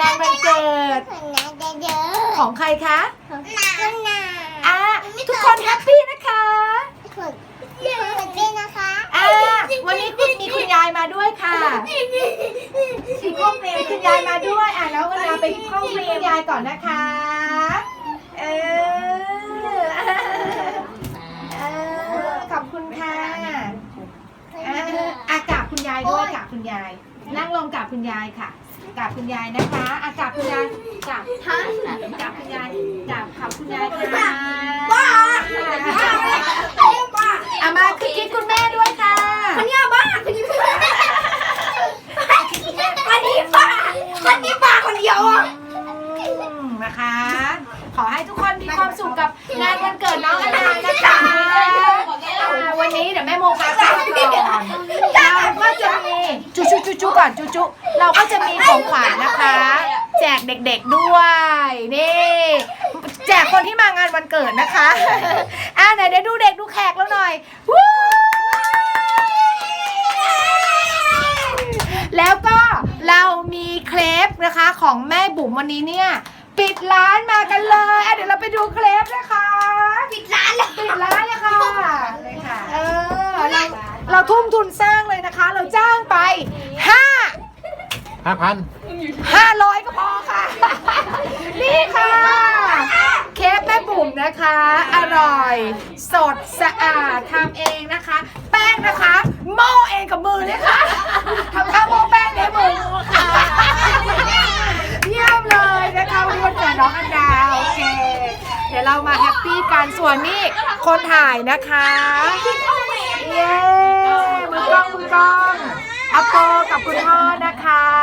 ดคนน่าจะเยอะของใครคะคนน่าอะทุกคนแฮปปี้นะคะคนคนเป็นนะคะอะวันนี้คุณมีคุณยายมาด้วยค่ะมีห้องเรียนคุณยายมาด้วยอะแล้วก็นาไปห้องเรียนยายก่อนนะคะ เออเออขอบคุณค่ะอะอะกราบคุณยายด้วยกราบคุณยาย นั่งลงกราบคุณยายค่ะ กราบคุณยายนะคะอะกราบคุณยายกราบท่านกราบคุณยายกราบขอบคุณยายค่ะบ้าอะมาคือคิดคุณแม่ด้วยค่ะคนนี้บ้าคนนี้บ้าคนนี้บ้าคนนี้บ้าคนเดียวอะอืมนะคะ ขอให้ทุกคนมีความสุขกับงานวันเกิดน้องอนานะคะอ่าวั นี้เดี๋ยวแม่โมพาไปก่อนเราก็จะมีจุจุจุจุก่อนจุจุเราก็จะมีของขวัญนะคะ แจกเด็กๆด้วยนี่แจกคนที่มางานวันเกิดนะคะอ่าไหนเดี๋ยวดูเด็กดูแขกแล้วหน่อยวู้แล้วก็เรามีเครปนะคะของแม่บุ๋มวันนี้เนี่ย ปิดร้านมากันเลยอะเดี๋ยวเราไปดูเครปนะคะ ปิดร้านแล้ว ปิดร้านเลยค่ะเลยค่ะ เออเรา เราทุ่มทุนสร้างเลยนะคะ เราจ้างไปห้าห้าพันห้าร้อยก็พอค่ะ นี่ค่ะ เคฟแม่บุ๋มนะคะ อร่อย สดสะอาดทำเองนะคะ แป้งนะคะโม่เองกับมือเลยค่ะทำข้าวโม่แป้งในมือค่ะเยี่ยมเลยนะคะวันนี้วันเกิดน้องอันดาโอเค เดี๋ยวเรามาแฮปปี้กันส่วนนี่คนถ่ายนะคะ เย้มือกล้องมือกล้องอาโปกับคุณพ่อนะคะ